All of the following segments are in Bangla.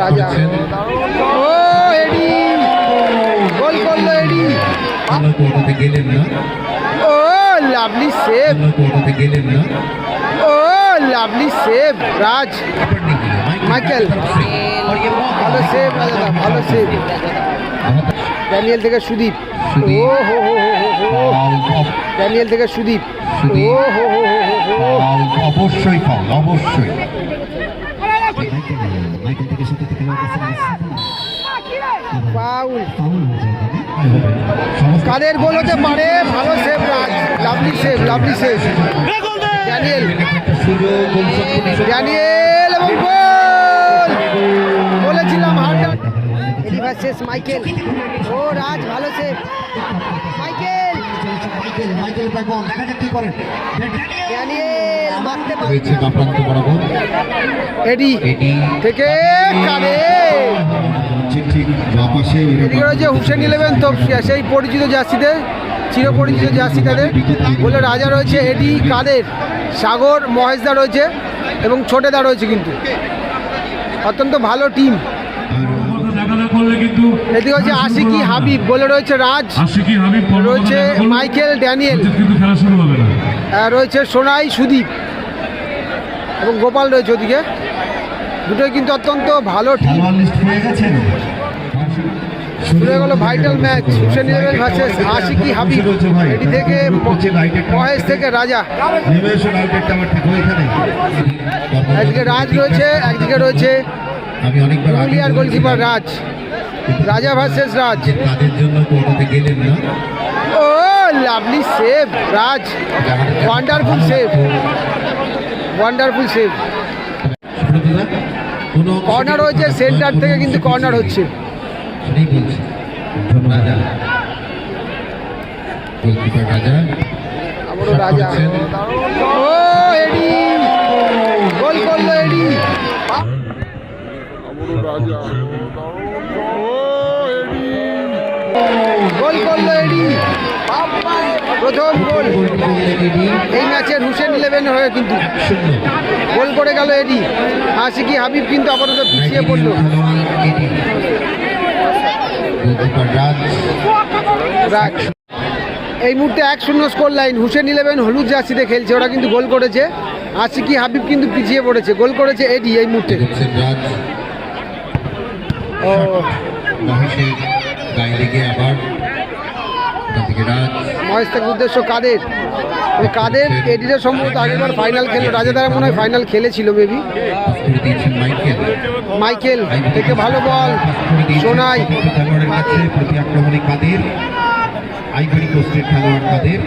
রাজা। ও এডি। গোল করল এডি। ভালো তো ওটাতে গেলেন না। Oh lovely save. ভালো তো ওটাতে গেলেন না। Oh lovely save Raj. Michael ভালো সেভ। রাজা ভালো সেভ। ড্যানিয়েল থেকে সুদীপ। ও হো হো হো ড্যানিয়েল থেকে সুদীপ। ও হো হো হো হো। অবশ্যই ফাউল অবশ্যই। মাইকেল থেকে সত্যি থেকে যায় সমস্ত কাদের গোল হতে পারে? ভালো save lovely save lovely save Daniel Daniel এবং গোল! বলেছিলাম Eddie versus Michael oh, Raj, ভালো সেভ মাইকেল মাইকেল মাইকেল পাইবল দেখা যাক কি করেন। ড্যানিয়েল মারতে হয়েছে পারছে বাপ্রান্ত বরাবর। এডি এটি থেকে কারে ঠিক রয়েছে হুসেন ইলেভেন তো সেই পরিচিত জার্সিতে চিরপরিচিত জার্সি তাদের বলে রাজা রয়েছে এডি। কাদের? সাগর মহেশদা রয়েছে এবং ছোটেদা রয়েছে কিন্তু। অত্যন্ত ভালো টিম। এদিকে হচ্ছে আশিকি হাবিব বলে রয়েছে রাজ আশিকি হাবিব রয়েছে মাইকেল ড্যানিয়েল। কিন্তু খেলা শুরু হবে না। রয়েছে সোনাই সুদীপ এবং গোপাল রয়েছে ওদিকে। দুটোই কিন্তু অত্যন্ত ভালো টিম হয়ে শুরু হয়ে গেল vital match Hussain eleven versus Ashiqi Habib. এটি থেকে মহেশ থেকে রাজা। একদিকে রাজ রয়েছে একদিকে রয়েছে আমি অনেকবার পুরুলিয়ার গোলকিপার রাজ। রাজা ভার্সেস রাজ। তাদের জন্য কোর্টাতে গেলেন না। ও lovely save Raj. Wonderful save wonderful save corner হয়েছে সেন্টার থেকে কিন্তু কর্নার হচ্ছে। রাজা গোলকিপার রাজা রাজা। ও এডি! গোল করল প্রথম গোল এই ম্যাচের হুসেন ইলেভেন হয়ে কিন্তু গোল করে গেল এডি আশিকি হাবিব কিন্তু আপাতত পিছিয়ে পড়ল রাজ রাজ এই মুহূর্তে এক শূন্য স্কোর লাইন হুসেন ইলেভেন হলুদ জার্সিতে খেলছে ওরা কিন্তু গোল করেছে আশিকি হাবিব কিন্তু পিছিয়ে পড়েছে। গোল করেছে এডি এই মুহূর্তে। রাজ মহেশের গায়ে লেগে আবার মহেশ থেকে উদ্দেশ্য কাদের? কাদের? এডিটা সম্ভবত আগেরবার ফাইনাল খেলো রাজা দ্বারা মনে হয় ফাইনাল খেলেছিল দিয়েছেন মাইকেল। থেকে ভালো বল। সোনাই। প্রতি আক্রমণে কাদের? আইভরি কোস্টের খেলোয়াড় কাদের?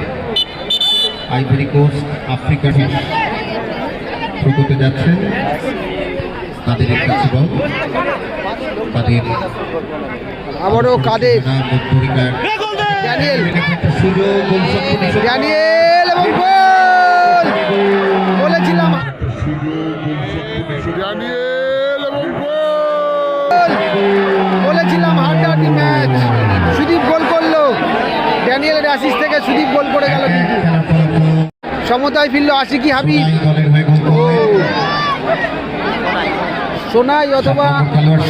আইভরি কোস্ট আফ্রিকার থ্রো যাচ্ছেন। তাদের কাছে বল। তাদের আবারও কাদের? ড্যানিয়েল। সুযোগ গোল! সম্পূর্ণ ড্যানিয়েল এবং গোল! বলেছিলাম! হাড্ডাহাড্ডি ম্যাচ। সুদীপ গোল করল। ড্যানিয়েলের অ্যাসিস থেকে সুদীপ গোল করে গেল কিন্তু। সমতায় ফিরলো আশিকি ও। করলেন। সোনাই অথবা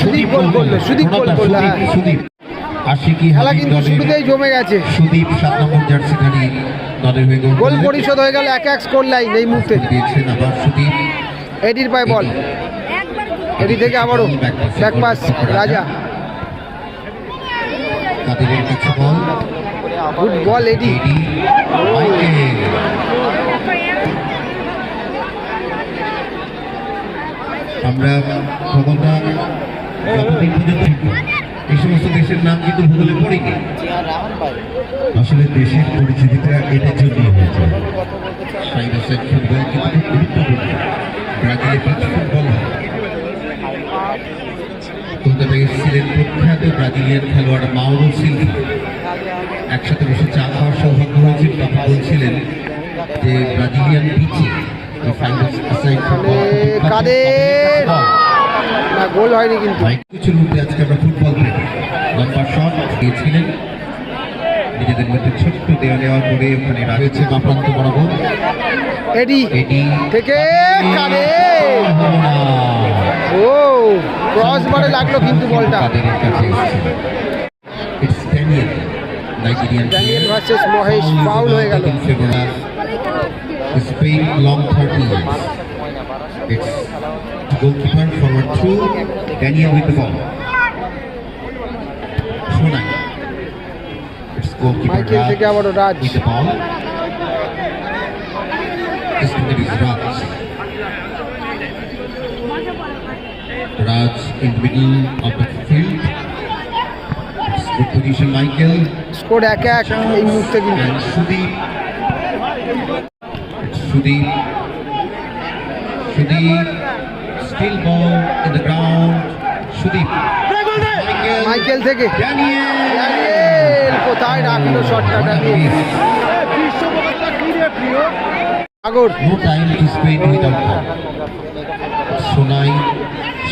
সুদীপ গোল করল সুদীপ গোল করল হ্যাঁ। খেলা কিন্তু শুরুতেই জমে গেছে। সুদীপ সাত নম্বর জার্সিধারী দলের গোল গোল পরিশোধ হয়ে গেল এক এক স্কোর লাইন এই মুহূর্তে। এডির পায়ে বল। এডি থেকে আবারও back pass Raja. Good ball. Eddie Eddie Michael আমরা খবরটা যতদিন পর্যন্ত এই সমস্ত দেশের নাম কিন্তু ভূগোলে পড়িনি। আসলে দেশের পরিচিতিটা এটার জন্যই হয়েছে। ফাইভ সাইড ফুটবল কিন্তু খুব গুরুত্বপূর্ণ। ব্রাজিলে পিচ ফুটবল কলকাতায় এসেছিলেন প্রখ্যাত ব্রাজিলিয়ান খেলোয়াড় মাউরো সিলভা। একসাথে বসে চা খাওয়ার সৌভাগ্য হয়েছিল তখন বলছিলেন যে ব্রাজিলিয়ান পিচে কাদের? না গোল হয়নি কিন্তু আজকে আমরা ফুটবল লম্বা শট দিয়েছিলেন নিজেদের মধ্যে ছোট্ট দেওয়া নেওয়ার পরে ওখানে রয়েছে বাপ্রান্ত বরাবর এডি এটি থেকে কাদের ও ক্রস বারে লাগল কিন্তু বলটা কাদের কাছে it's Daniel Nigerian Daniel versus Mahesh foul হয়ে গেল Is playing long 30 years. It's goalkeeper forward through Daniel with the ball. Shonai. It's goalkeeper Raj with the ball. This time is Raj. Raj in the middle of the field. It's good position, Michael. এই মুহূর্তে কিন্তু And Sudeep. Sudeep. Sudeep. Still ball in the ground. Michael. Michael থেকে Daniel. ড্যানিয়েল কোথায় রাখল শটটা What a Daniel miss. Sagar No time to spend without ball. Sonai.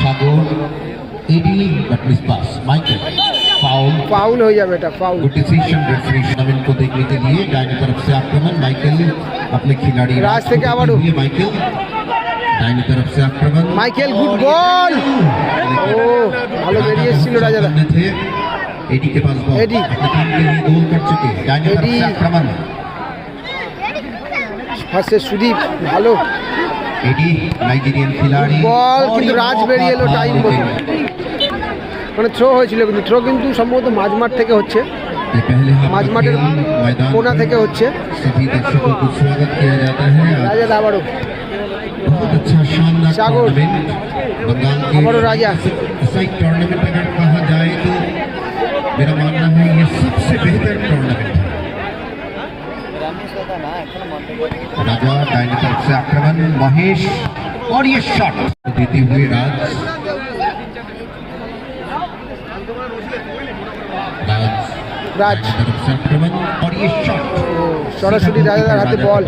Sagar. Eddie. But miss pass. Michael. Foul. Foul হয়ে যাবে এটা foul good decision referee tournament को देखने के लिए दाहिनी तरफ से आक्रमण माइकल अपने खिलाड़ी राज से क्या देखते आवाज़? हुए माइकल दाहिनी तरफ से आक्रमण माइकल, good और ball! लेकिन ও ভালো বেরিয়ে এসেছিল রাজাদা सामने थे एडी के पास बॉल एडी। अपने टीम के लिए गोल कर चुके दाहिनी तरफ एडी। से आक्रमण ভার্সেস সুদীপ ভালো एडी नाइजीरियन खिलाड़ी বল और কিন্তু ये রাজ मौका বেরিয়ে এলো था, টাইম लेकिन মানে থ্রো হয়েছিল কিন্তু থ্রো কিন্তু সম্ভবত মাঝমাঠ থেকে হচ্ছে ये पहले हाफ का মাঝমাঠের खेल मैदान কোনা पर থেকে হচ্ছে सभी दर्शकों को स्वागत किया जाता है आज রাজা আবারও बहुत अच्छा शानदार सागर। टूर्नामेंट बंगाल के हमारो राजा। ऐसा एक टूर्नामेंट अगर कहा जाए तो मेरा मानना है ये सबसे बेहतर टूर्नामेंट है राजा दाहिनी तरफ से आक्रमण महेश और ये शॉट देते हुए राज राज রাজ दाहिनी तरफ से आक्रमण और ये शॉट সরাসরি রাজাদার হাতে বল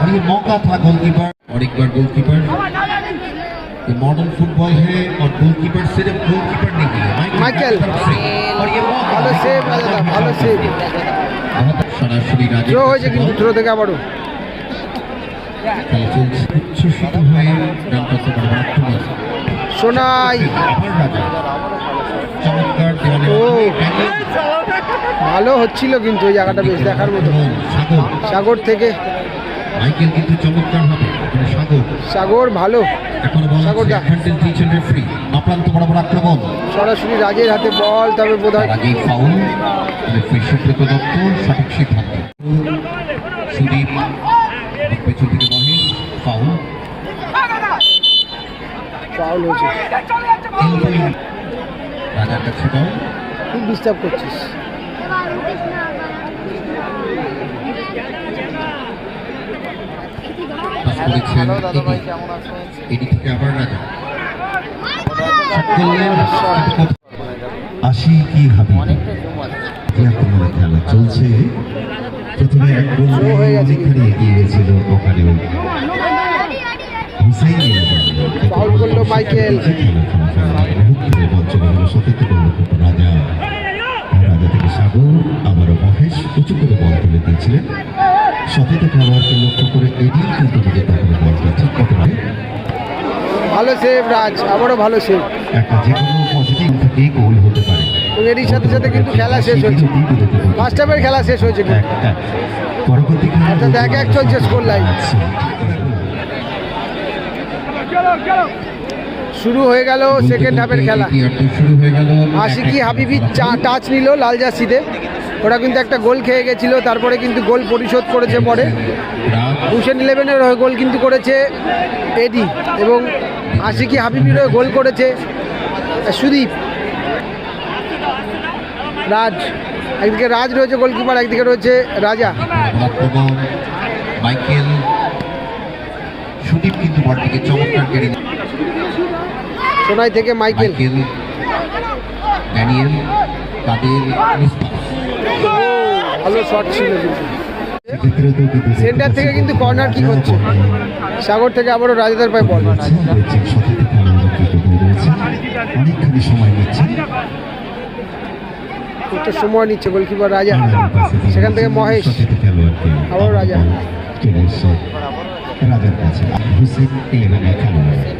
और ये मौका था गोलकीपर और एक बार गोलकीपर ये मॉडर्न फुटबॉल है और गोलकीपर सिर्फ गोलकीपर नहीं है माइकल। की तरफ से और ये मौका ভালো সেভ রাজাদা ভালো সেভ बहुत সরাসরি রাজের থ্রো হয়েছে কিন্তু থ্রো থেকে আবারও খেলা চলছে উচ্ছ্বসিত হয়ে রান করতে পারবে আক্রমণ সোনাই আবার রাজা চমৎকার দেওয়ালে ও। ভালো হচ্ছিল কিন্তু ওই জায়গাটা বেশ দেখার মতো। সাগর সাগর থেকে। মাইকেল কিন্তু চমৎকার হবে। সাগর। সাগর ভালো। আপ্রান্ত বরাবর আক্রমণ। সরাসরি রাজের হাতে বল তবে বোধ তার আগেই ফাউল রেফারি সুব্রত দত্ত সঠিক সিদ্ধান্ত। সুদীপ পেছন থেকে মহেশ ফাউল ফাউল হয়েছে। এলবোয়িং রাজার কাছে বল খুব ডিস্টার্ব করছিস পাস করেছেন থেকে আবার রাজা? আশি কি হবে যে খেলা চলছে প্রথমে এক হয়ে গেছে অনেকখানি এগিয়ে গেছিল ওখানে মাইকেল। উঁচু করে বল তুলে দিয়েছিলেন। সতীর্থ খেলোয়াড়কে লক্ষ্য করে এডি কিন্তু নিজের তখন বলটা ঠিক করতে পারে ভালো সেভ রাজ। আবারও ভালো সেভ একটা যে কোনো পজিটিভ থেকেই গোল হতে পারে। এরই সাথে সাথে কিন্তু খেলা শেষ হচ্ছে ফার্স্ট হাফের খেলা শেষ হয়েছে পরবর্তী খেলা এক এক চলছে score line। শুরু হয়ে গেল সেকেন্ড হাফের খেলা। আশিকি হাবিবি চা টাচ নিল লাল জার্সিতে। ওরা কিন্তু একটা গোল খেয়ে গেছিল তারপরে কিন্তু গোল পরিশোধ করেছে পরে। হুসেন ইলেভেনের গোল কিন্তু করেছে এডি এবং আশিকি হাবিবির গোল করেছে সুদীপ। রাজ একদিকে রাজ রয়েছে গোলকিপার একদিকে রয়েছে রাজা। মাইকেল। সুদীপ কিন্তু বলটিকে চমৎকার কেড়ে। সোনাই থেকে মাইকেল। ভালো শট ছিল সেন্টার থেকে কিন্তু কর্নার kick হচ্ছে। সাগর থেকে আবারও রাজাদের পায়ে বল অনেকখানি সময় নিচ্ছে একটু সময় নিচ্ছে গোলকিপার রাজা। সেখান থেকে মহেশ। আবারও রাজা। রাজার কাছে। হুসেন ইলেভেনের খেলোয়াড়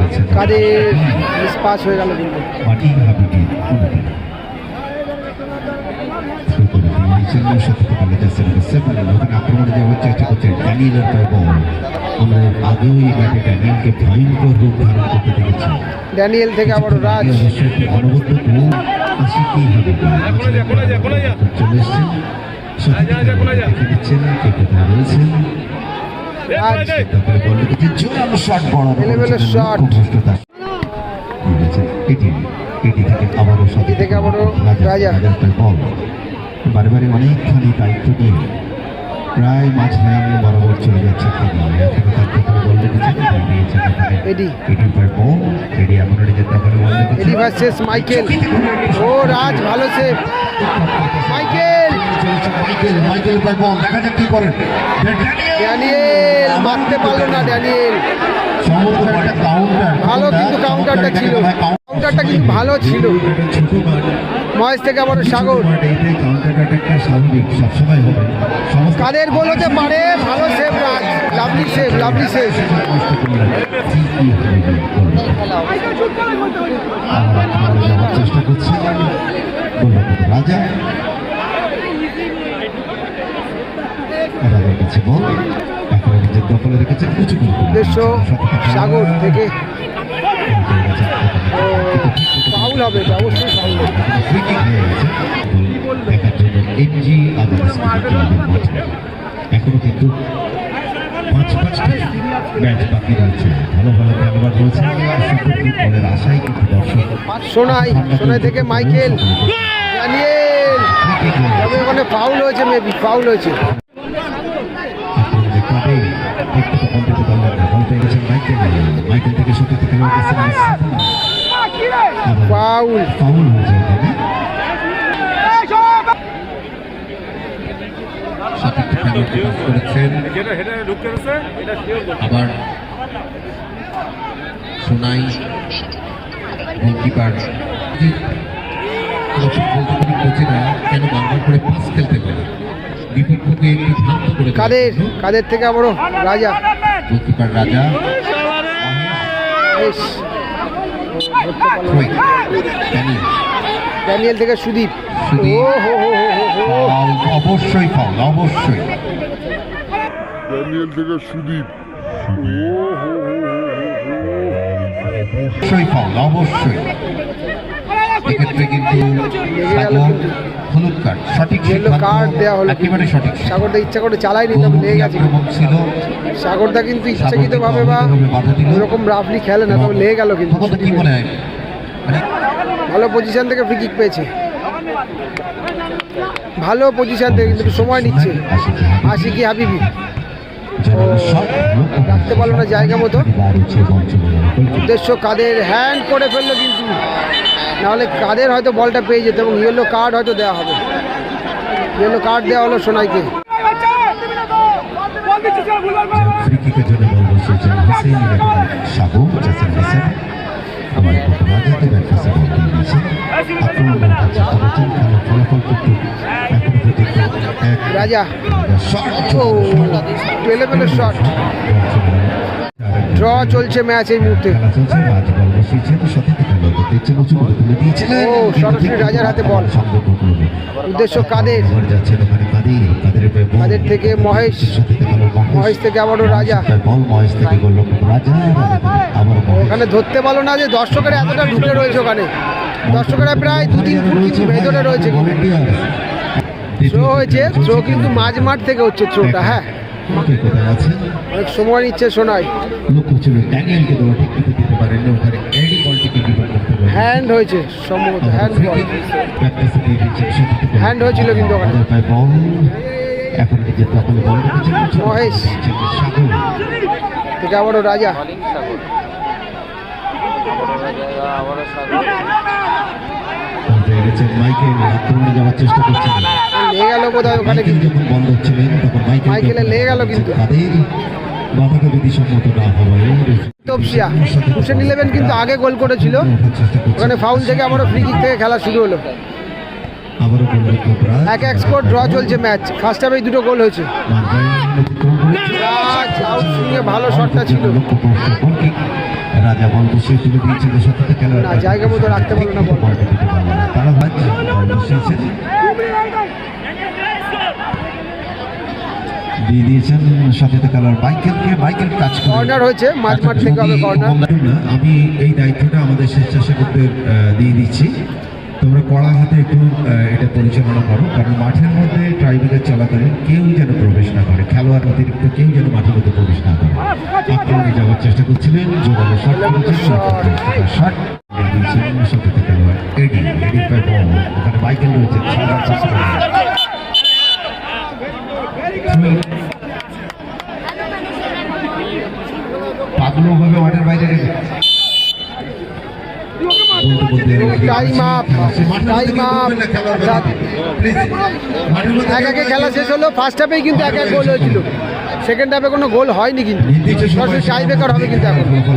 কাদের পাস হয়ে গেল কিন্তু মাটি হাবিবি উন্নতি থ্রু করে দিয়েছেন সত্যি বলে যাচ্ছেন সেভেন ওখানে আক্রমণে যাওয়ার চেষ্টা করছেন ড্যানিয়েলের পায়ে বল আমরা আগেও এই ম্যাচে ড্যানিয়েলকে ভয়ঙ্কর রূপ ধারণ করতে দেখেছি ড্যানিয়েল থেকে আবারও রাজ। গোল চলে এসছেন বারে বারে অনেকখানি দায়িত্ব নিয়ে প্রায় মাঝ লাইন বরাবর চলে যাচ্ছে এডি। এডি ভার্সেস মাইকেল ও রাজ ভালো save Michael Michael Michael ball দেখা যাক কি করেন ড্যানিয়েল মারতে পারল না ড্যানিয়েল। ভালো কিন্তু কাউন্টারটা ছিল। কাউন্টারটা কিন্তু ভালো ছিল। মহেশ থেকে আবারও সাগর। কাদের গোল হতে পারে? ভালো save lovely save lovely save. আবার চেষ্টা করছে। রাজা কাছে বল এখন নিজের দখলে রেখেছেন উঁচু উদ্দেশ্য সাগর থেকে। ফাউল হবে এটা অবশ্যই ফাউল হবে। ফ্রি কিক গেছে গোল দেখার জন্য এমজি এখনও কিন্তু পাঁচ পাঁচটি ম্যাচ বাকি রয়েছে। ভালো ভালো খেলোয়াড় রয়েছে। বলের আশায় কিন্তু দর্শক। সোনাই সোনাই থেকে মাইকেল। হয়ে তবে ওখানে ফাউল হয়েছে মেবি ফাউল হয়েছে। তো বল বল পেয়ে সোনাই গোলকিপার বলতে পারি কোচেরা কেন বারবার করে পাস খেলতে পারে বিপক্ষকে একটু শান্ত করে কাদের? কাদের থেকে আবারও রাজা। গোলকিপার রাজা। ড্যানিয়েল। ড্যানিয়েল থেকে সুদীপ। অবশ্যই ফাউল অবশ্যই। ড্যানিয়েল থেকে সুদীপ। অবশ্যই ফাউল অবশ্যই। এক্ষেত্রে কিন্তু সাগর হলুদ কার্ড সঠিক সিদ্ধান্ত card হলো একেবারে সঠিক সাগরদা ইচ্ছা করে চালায়নি তবে লেগে গেছে। ছিল। সাগরদা কিন্তু ইচ্ছাকৃতভাবে বা এরকম রাফলি খেলে না তবে লেগে গেল কিন্তু কি মনে হয় ভালো পজিশন থেকে ফ্রি কিক পেয়েছে। ভালো পজিশন থেকে কিন্তু সময় নিচ্ছে। আশিকি হাবিবি। রাখতে পারল না জায়গা মতো। উদ্দেশ্য কাদের হ্যান্ড করে ফেলল কিন্তু। নাহলে কাদের হয়তো বলটা পেয়ে যেত এবং ইয়েলো কার্ড হয়তো দেওয়া হবে। ইয়েলো কার্ড দেওয়া হলো সোনাইকে। ফ্রি রাজা। ও টুয়েলভের শট ড্র চলছে ম্যাচ এই মুহূর্তে। ও, সরাসরি রাজার হাতে বল। উদ্দেশ্য কাদের? থেকে মহেশ। মহেশ। থেকে আবারও রাজা। ওখানে ধরতে পারল না যে দর্শকেরা এতটা ঢুকে রয়েছে ওখানে। দর্শকেরা প্রায় দু তিন ফুট ভেতরে রয়েছে। থ্রো হয়েছে থ্রো কিন্তু মাঝ মাঠ থেকে হচ্ছে থ্রোটা হ্যাঁ। আছে? অনেক সময় নিচ্ছে সোনাই। হ্যান্ড হয়েছে সম্ভবত হ্যান্ড বল হ্যান্ড হয়েছিল কিন্তু মহেশ। থেকে আবারও রাজা। আক্রমণে যাওয়ার চেষ্টা করছেন লেগে গেল ওখানে কিন্তু। মাইকেলের লেগে গেল কিন্তু। তপসিয়া হুসেন ইলেভেন কিন্তু আগে গোল করেছিল। ওখানে ফাউল থেকে আবারও ফ্রি কিক থেকে খেলা শুরু হলো। এক এক স্কোর ড্র চলছে ম্যাচ ফার্স্ট হাফে দুটো গোল হয়েছে। ভালো শটটা ছিল। রাজা তুলে খেলোয়াড় না, জায়গা মতো রাখতে পারল না বল। তারা বল বসিয়েছেন দিয়ে দিয়েছেন সত্যতা খেলোয়াড় মাইকেলকে মাইকেল টাচ করে। হয়েছে, মাঝ মাঠ থেকে হবে না, আমি এই দায়িত্বটা আমাদের স্বেচ্ছাসেবকদের দিয়ে দিচ্ছি। তোমরা কড়া হাতে একটু এটা পরিচালনা করো কারণ মাঠের মধ্যে ট্রাইবেলের চলাকালীন কেউ যেন প্রবেশ না করে খেলোয়াড় অতিরিক্ত কেউ যেন মাঠের মধ্যে প্রবেশ না করে। আক্রমণে যাওয়ার চেষ্টা করছিলেন জোরালো শট শট দিয়েছেন খেলোয়াড় পাই বল ওখানে মাইকেল রয়েছে মাঠের বাইরে. এক একে খেলা শেষ হলো ফার্স্ট হাফেই কিন্তু এক এক গোল হয়েছিল। সেকেন্ড হাফে কোনো গোল হয়নি কিন্তু। টাই বেকার হবে কিন্তু এখন।